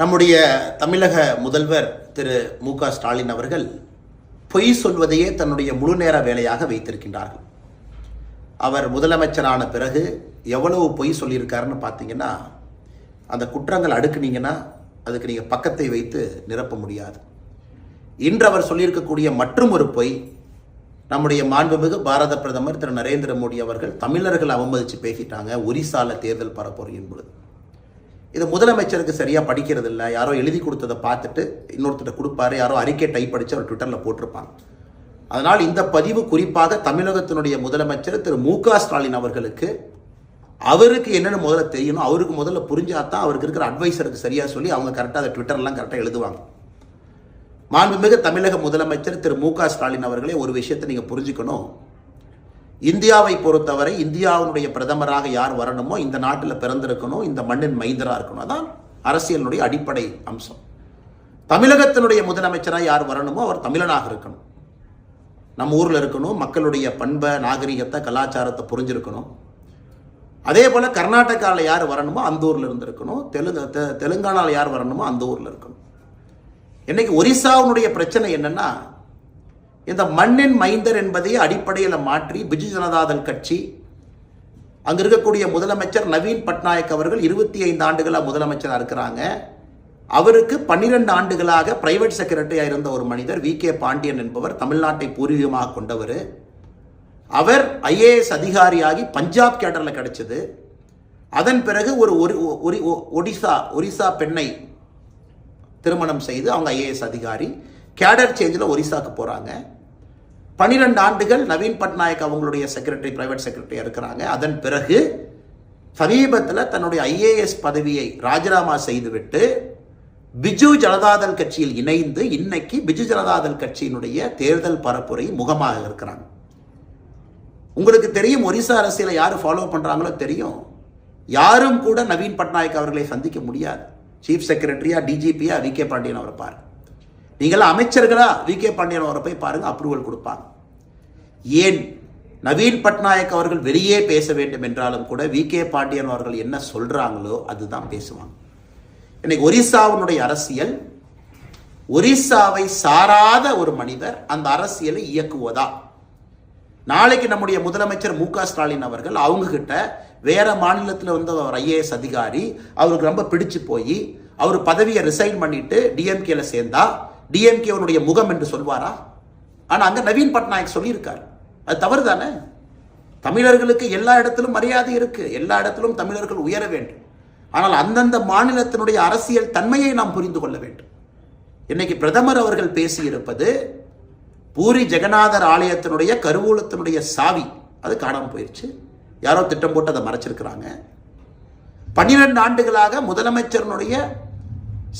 நம்முடைய தமிழக முதல்வர் திரு மு க ஸ்டாலின் அவர்கள் பொய் சொல்வதையே தன்னுடைய முழு நேர வேலையாக வைத்திருக்கின்றார்கள். அவர் முதலமைச்சரான பிறகு எவ்வளவு பொய் சொல்லியிருக்காருன்னு பார்த்தீங்கன்னா அந்த குற்றங்கள் அடுக்குனீங்கன்னா அதுக்கு நீங்கள் பக்கத்தை வைத்து நிரப்ப முடியாது. இன்று அவர் சொல்லியிருக்கக்கூடிய மற்றும் ஒரு பொய் நம்முடைய மாண்புமிகு பாரத பிரதமர் திரு நரேந்திர மோடி அவர்கள் தமிழர்கள் அவமதித்து பேசிட்டாங்க ஒரிசால தேர்தல் பரப்புரையின் பொழுது இது முதலமைச்சருக்கு சரியாக படிக்கிறது இல்லை. யாரோ எழுதி கொடுத்ததை பார்த்துட்டு இன்னொருத்தர் கொடுப்பாரு. யாரோ அறிக்கை டைப் அடித்து அவர் ட்விட்டரில் போட்டிருப்பாங்க. அதனால் இந்த பதிவு குறிப்பாக தமிழகத்தினுடைய முதலமைச்சர் திரு மு க ஸ்டாலின் அவர்களுக்கு அவருக்கு என்னென்னு முதல்ல தெரியணும். அவருக்கு முதல்ல புரிஞ்சாதான் அவருக்கு இருக்கிற அட்வைசருக்கு சரியாக சொல்லி அவங்க கரெக்டாக அதை ட்விட்டர்லாம் கரெக்டாக எழுதுவாங்க. மாண்புமிகு தமிழக முதலமைச்சர் திரு மு க ஸ்டாலின் அவர்களே ஒரு விஷயத்தை நீங்கள் புரிஞ்சுக்கணும். இந்தியாவை பொறுத்தவரை இந்தியாவினுடைய பிரதமராக யார் வரணுமோ இந்த நாட்டில் பிறந்திருக்கணும் இந்த மண்ணின் மைந்தராக இருக்கணும். அதான் அரசியலினுடைய அடிப்படை அம்சம். தமிழகத்தினுடைய முதலமைச்சராக யார் வரணுமோ அவர் தமிழனாக இருக்கணும். நம்ம ஊரில் இருக்கணும் மக்களுடைய பண்பை நாகரிகத்தை கலாச்சாரத்தை புரிஞ்சிருக்கணும். அதே போல் கர்நாடகாவில் யார் வரணுமோ அந்த ஊரில் இருந்திருக்கணும். தெலுங்கு தெ- தெலுங்கானாவில் யார் வரணுமோ அந்த ஊரில் இருக்கணும். இன்றைக்கி ஒரிசாவினுடைய பிரச்சனை என்னென்னா இந்த மண்ணின் மைந்தர் என்பதை அடிப்படையில் மாற்றி பிஜு ஜனதாதள் கட்சி அங்க இருக்கக்கூடிய முதலமைச்சர் நவீன் பட்நாயக் அவர்கள் இருபத்தி ஐந்து ஆண்டுகளாக முதலமைச்சராக இருக்கிறாங்க. அவருக்கு பன்னிரெண்டு ஆண்டுகளாக பிரைவேட் செக்ரட்டரியாக இருந்த ஒரு மனிதர் வி கே பாண்டியன் என்பவர் தமிழ்நாட்டை பூர்வீகமாக கொண்டவர். அவர் ஐஏஎஸ் அதிகாரியாகி பஞ்சாப் கேடரில் கிடைச்சது. அதன் பிறகு ஒரு ஒரு ஒடிசா ஒரிசா பெண்ணை திருமணம் செய்து அவங்க ஐஏஎஸ் அதிகாரி. கேடர் சேஞ்சில் ஒரிசாக்கு போகிறாங்க பன்னிரெண்டு ஆண்டுகள் நவீன் பட்நாயக் அவங்களுடைய செக்ரட்டரி பிரைவேட் செக்ரட்டரி இருக்கிறாங்க. அதன் பிறகு சமீபத்தில் தன்னுடைய ஐஏஎஸ் பதவியை ராஜினாமா செய்துவிட்டு பிஜு ஜனதாதள் கட்சியில் இணைந்து இன்னைக்கு பிஜு ஜனதாதள் கட்சியினுடைய தேர்தல் பரப்புரை முகமாக இருக்கிறாங்க. உங்களுக்கு தெரியும் ஒரிசா அரசியலை யார் ஃபாலோ பண்ணுறாங்களோ தெரியும். யாரும் கூட நவீன் பட்நாயக் அவர்களை சந்திக்க முடியாது. சீஃப் செக்ரட்டரியா டிஜிபியா வி கே பாண்டியன் அவரை பாருங்க. நீங்களாம் அமைச்சர்களா? வி கே பாண்டியன் அவரை போய் பாருங்க அப்ரூவல் கொடுப்பாங்க. ஏன்? நவீன் பட்நாயக் அவர்கள் வெளியே பேச வேண்டும் என்றாலும் கூட வி கே பாண்டியன் அவர்கள் என்ன சொல்றாங்களோ அதுதான் பேசுவாங்க. இன்னைக்கு ஒரிசாவினுடைய அரசியல் ஒரிசாவை சாராத ஒரு மனிதர் அந்த அரசியலை இயக்குவதா? நாளைக்கு நம்முடைய முதலமைச்சர் மு க ஸ்டாலின் அவர்கள் அவங்க கிட்ட வேற மாநிலத்தில் வந்த அவர் ஐஏஎஸ் அதிகாரி அவருக்கு ரொம்ப பிடிச்சு போய் அவர் பதவியை ரிசைன் பண்ணிட்டு டிஎம்கேல சேர்ந்தா டிஎம்கேவனுடைய முகம் என்று சொல்வாரா? ஆனால் அங்கே நவீன் பட்நாயக் சொல்லியிருக்கார். அது தவறு தானே தமிழர்களுக்கு எல்லா இடத்திலும் மரியாதை இருக்குது எல்லா இடத்திலும் தமிழர்கள் உயர வேண்டும். ஆனால் அந்தந்த மாநிலத்தினுடைய அரசியல் தன்மையை நாம் புரிந்து கொள்ள வேண்டும். இன்னைக்கு பிரதமர் அவர்கள் பேசியிருப்பது பூரி ஜெகநாதர் ஆலயத்தினுடைய கருவூலத்தினுடைய சாவி. அது காணாமல் போயிடுச்சு யாரோ திட்டம் போட்டு அதை மறைச்சிருக்கிறாங்க. பன்னிரெண்டு ஆண்டுகளாக முதலமைச்சரனுடைய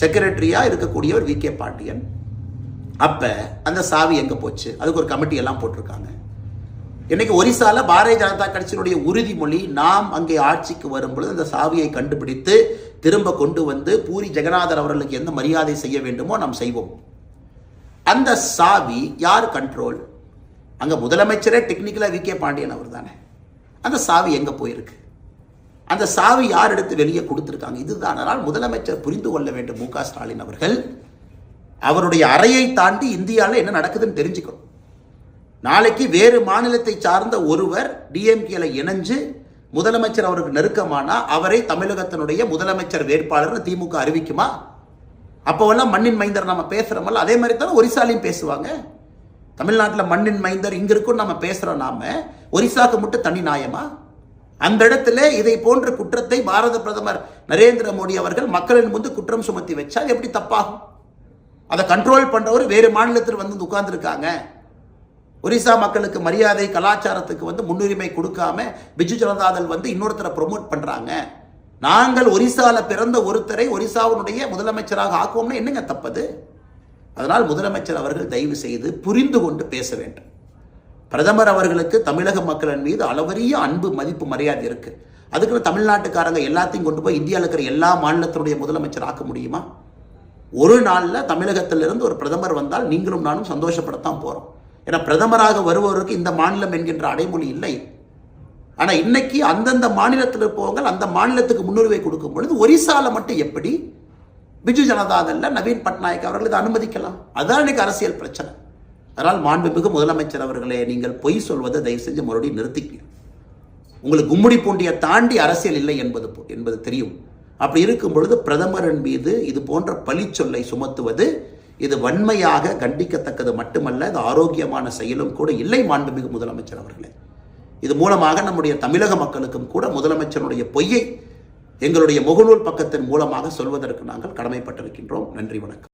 செக்ரட்டரியாக இருக்கக்கூடியவர் வி கே பாண்டியன். அப்போ அந்த சாவி எங்கே போச்சு? அதுக்கு ஒரு கமிட்டி எல்லாம் போட்டிருக்காங்க. இன்னைக்கு ஒரிசால பாரதிய ஜனதா கட்சியினுடைய உறுதிமொழி நாம் அங்கே ஆட்சிக்கு வரும்பொழுது அந்த சாவியை கண்டுபிடித்து திரும்ப கொண்டு வந்து பூரி ஜெகநாதர் அவர்களுக்கு எந்த மரியாதை செய்ய வேண்டுமோ நாம் செய்வோம். அந்த சாவி யார் கண்ட்ரோல் அங்கே முதலமைச்சரே டெக்னிக்கலாக வி கே பாண்டியன் அவர் தானே. அந்த சாவி எங்கே போயிருக்கு? அந்த சாவி யார் எடுத்து வெளியே கொடுத்துருக்காங்க? இதுதான். அதனால் முதலமைச்சர் புரிந்து கொள்ள வேண்டும். மு க ஸ்டாலின் அவர்கள் அவருடைய அறையை தாண்டி இந்தியாவில் என்ன நடக்குதுன்னு தெரிஞ்சுக்கிறோம் நாளைக்கு வேறு மாநிலத்தை சார்ந்த ஒருவர் டிஎம்கேல இணைஞ்சு முதலமைச்சர் அவருக்கு நெருக்கமானா அவரை தமிழகத்தினுடைய முதலமைச்சர் வேட்பாளர் திமுக அறிவிக்குமா? அப்போவெல்லாம் மண்ணின் மைந்தர் நம்ம பேசுறோமல்ல அதே மாதிரி தானே ஒரிசாலையும் பேசுவாங்க. தமிழ்நாட்டில் மண்ணின் மைந்தர் இங்க இருக்கும் நம்ம பேசுறோம் நாம ஒரிசாக்கு மட்டும் தனி நியாயமா அந்த இடத்துல இதை போன்ற குற்றத்தை பாரத பிரதமர் நரேந்திர மோடி அவர்கள் மக்களின் முன்பு குற்றம் சுமத்தி வச்சால் எப்படி தப்பாகும்? அதை கண்ட்ரோல் பண்ணுறவர் வேறு மாநிலத்தில் வந்து உட்கார்ந்துருக்காங்க. ஒரிசா மக்களுக்கு மரியாதை கலாச்சாரத்துக்கு வந்து முன்னுரிமை கொடுக்காம பிஜு ஜனதாதள் வந்து இன்னொருத்தரை ப்ரொமோட் பண்ணுறாங்க நாங்கள் ஒரிசாவில் பிறந்த ஒருத்தரை ஒரிசாவினுடைய முதலமைச்சராக ஆக்குவோம்னா என்னங்க தப்பது? அதனால் முதலமைச்சர் அவர்கள் தயவு செய்து புரிந்து கொண்டு பேச வேண்டும். பிரதமர் அவர்களுக்கு தமிழக மக்களின் மீது அளவரிய அன்பு மதிப்பு மரியாதை இருக்குது அதுக்குன்னு தமிழ்நாட்டுக்காரங்க எல்லாத்தையும் கொண்டு போய் இந்தியாவில் இருக்கிற எல்லா மாநிலத்தினுடைய முதலமைச்சர் ஆக்க முடியுமா? ஒரு நாளில் தமிழகத்திலிருந்து ஒரு பிரதமர் வந்தால் நீங்களும் நானும் சந்தோஷப்படத்தான் போகிறோம் ஏன்னா பிரதமராக வருபவருக்கு இந்த மாநிலம் என்கின்ற அடைமொழி இல்லை. ஆனால் இன்னைக்கு அந்தந்த மாநிலத்தில் இருப்பவங்க அந்த மாநிலத்துக்கு முன்னுரிமை கொடுக்கும் பொழுது ஒரிசால மட்டும் எப்படி பிஜு ஜனதாதல்ல நவீன் பட்நாயக் அவர்கள் இதை அனுமதிக்கலாம். அதுதான் இன்னைக்கு அரசியல் பிரச்சனை. அதனால் மாண்புமிகு முதலமைச்சர் அவர்களே நீங்கள் பொய் சொல்வதை தயவு செஞ்சு மறுபடியும் நிறுத்திக்கங்க. உங்களுக்கு கும்முடி பூண்டியை தாண்டி அரசியல் இல்லை என்பது போ- என்பது தெரியும். அப்படி இருக்கும் பொழுது பிரதமரின் மீது இது போன்ற பழிச்சொல்லை சுமத்துவது இது வன்மையாக கண்டிக்கத்தக்கது மட்டுமல்ல இது ஆரோக்கியமான செயலும் கூட இல்லை மாண்புமிகு முதலமைச்சர் அவர்களே. இது மூலமாக நம்முடைய தமிழக மக்களுக்கும் கூட முதலமைச்சருடைய பொய்யை எங்களுடைய முகநூல் பக்கத்தின் மூலமாக சொல்வதற்கு நாங்கள் கடமைப்பட்டிருக்கின்றோம். நன்றி வணக்கம்.